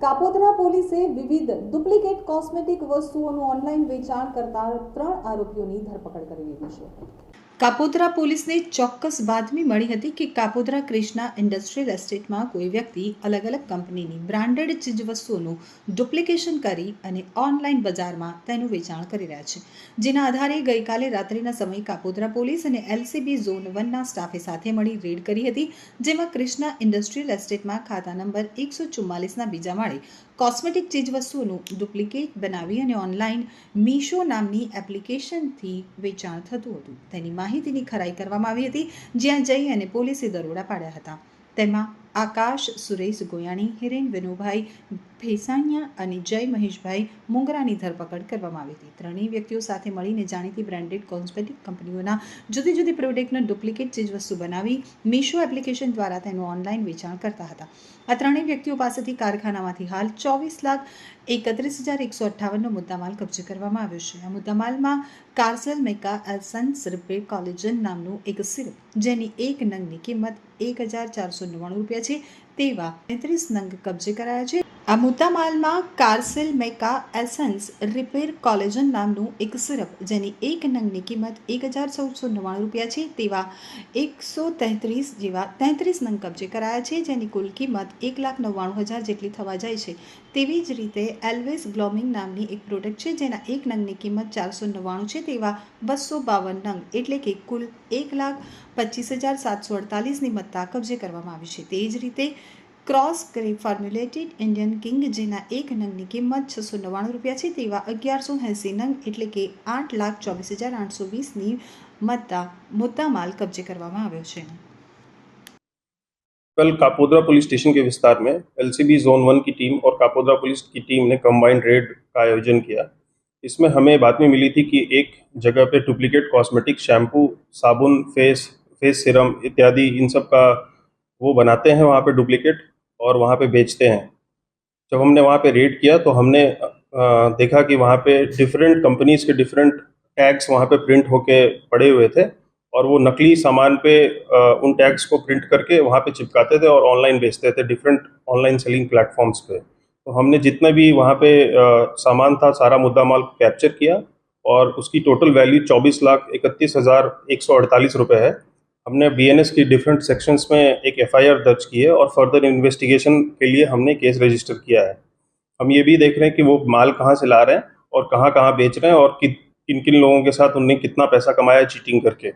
કાપોદ્રા પોલીસે વિવિધ duplicate cosmetic વસ્તુઓનું ઓનલાઈન વેચાણ કરતા ત્રણ આરોપીઓની ધરપકડ કરી લીધી છે. કાપોદ્રા પોલીસને ચોક્કસ બાતમી મળી હતી કે કાપોદ્રા ક્રિષ્ના ઇન્ડસ્ટ્રીયલ એસ્ટેટમાં કોઈ વ્યક્તિ અલગ અલગ કંપનીની બ્રાન્ડેડ ચીજવસ્તુઓનું ડુપ્લિકેશન કરી અને ઓનલાઈન બજારમાં તેનું વેચાણ કરી રહ્યા છે. જેના આધારે ગઈકાલે રાત્રિના સમયે કાપોદ્રા પોલીસ અને એલસીબી ઝોન વનના સ્ટાફે સાથે મળી રેડ કરી હતી, જેમાં ક્રિષ્ના ઇન્ડસ્ટ્રીયલ એસ્ટેટમાં ખાતા નંબર એકસો ચુમ્માલીસના બીજા માળે કોસ્મેટિક ચીજવસ્તુઓનું ડુપ્લિકેટ બનાવી અને ઓનલાઈન મીશો નામની એપ્લિકેશનથી વેચાણ થતું હતું. તેની માહિતીની ખરાઈ કરવામાં આવી હતી જ્યાં જઈ અને પોલીસે દરોડા પાડ્યા હતા. તેમાં આકાશ, સુરેશ ગોયાણી, હિરેન વિનુભાઈ, ભેસાણિયા અને જય મહેશભાઈ મુંગરાની ધરપકડ કરવામાં આવી હતી. ત્રણેય વ્યક્તિઓ સાથે મળીને જાણીતી બ્રાન્ડેડ કોસ્મેટિક કંપનીઓના જુદી જુદી પ્રોડક્ટનો ડુપ્લિકેટ ચીજવસ્તુ બનાવી મીશો એપ્લિકેશન દ્વારા તેનું ઓનલાઈન વેચાણ કરતા હતા. આ ત્રણેય વ્યક્તિઓ પાસેથી કારખાનામાંથી હાલ ચોવીસ લાખ એકત્રીસ હજાર એકસો અઠ્ઠાવનનો મુદ્દામાલ કબજે કરવામાં આવ્યો છે. આ મુદ્દામાલમાં કાર્સેલ મેકા એલસન્સ રિપેર કોલેજન નામનું એક સિરપ, જેની એક નંગની કિંમત એક હજાર ચારસો નવ્વાણું રૂપિયા Richie તેવા તેત્રીસ નંગ કબજે કરાયા છે. આ મુદ્દામાલમાં કાર્સેલ મેકા એસન્સ રિપેર કોલેજન નામનું એક સિરપ, જેની એક નંગની કિંમત એક હજાર ચૌદસો નવ્વાણું રૂપિયા છે, તેવા એકસો તેત્રીસ જેવા તેત્રીસ નંગ કબજે કરાયા છે, જેની કુલ કિંમત એક લાખ નવ્વાણું હજાર જેટલી થવા જાય છે. તેવી જ રીતે એલ્વેઝ ગ્લોમિંગ નામની એક પ્રોડક્ટ છે, જેના એક નંગની કિંમત ચારસો નવ્વાણું છે, તેવા બસો બાવન નંગ એટલે કે કુલ એક લાખ પચીસ હજાર સાતસો અડતાલીસની મત્તા કબજે કરવામાં આવી છે. તે જ રીતે cross grey formulated Indian king જેના એક નંગની કિંમત છસો નવ્વાણું રૂપિયા છે તેવા અગિયારસો એંસી નંગ એટલે કે આઠ લાખ ચોવીસ હજાર આઠસો વીસની મત્તા મુદ્દામાલ કબજે કરવામાં આવ્યો છે कल कापोद्रा पुलिस स्टेशन के विस्तार में एलसीबी जोन वन की टीम और कापोद्रा पुलिस की टीम ने कंबाइंड रेड का आयोजन किया इसमें हमें बातमी मिली थी कि एक जगह पे डुप्लीकेट कॉस्मेटिक शैम्पू साबुन फेस फेस सिरम इत्यादि इन सब का वो बनाते हैं वहाँ पे डुप्लीकेट और वहाँ पे बेचते हैं। जब हमने वहाँ पे रेड किया तो हमने देखा कि वहाँ पे डिफरेंट कंपनीज़ के डिफरेंट टैग्स वहाँ पे प्रिंट होके पड़े हुए थे और वो नकली सामान पे उन टैग्स को प्रिंट करके वहाँ पे चिपकाते थे और ऑनलाइन बेचते थे डिफरेंट ऑनलाइन सेलिंग प्लेटफॉर्म्स पे। तो हमने जितना भी वहाँ पे सामान था, सारा मुद्दा माल कैप्चर किया और उसकी टोटल वैल्यू चौबीस लाख इकतीस हज़ार एक सौ अड़तालीस रुपये है। हमने बीएनएस की डिफरेंट सेक्शंस में एक एफआईआर दर्ज की है और फर्दर इन्वेस्टिगेशन के लिए हमने केस रजिस्टर किया है। हम ये भी देख रहे हैं कि वो माल कहाँ से ला रहे हैं और कहाँ कहाँ बेच रहे हैं और किन किन लोगों के साथ उनने कितना पैसा कमाया चीटिंग करके।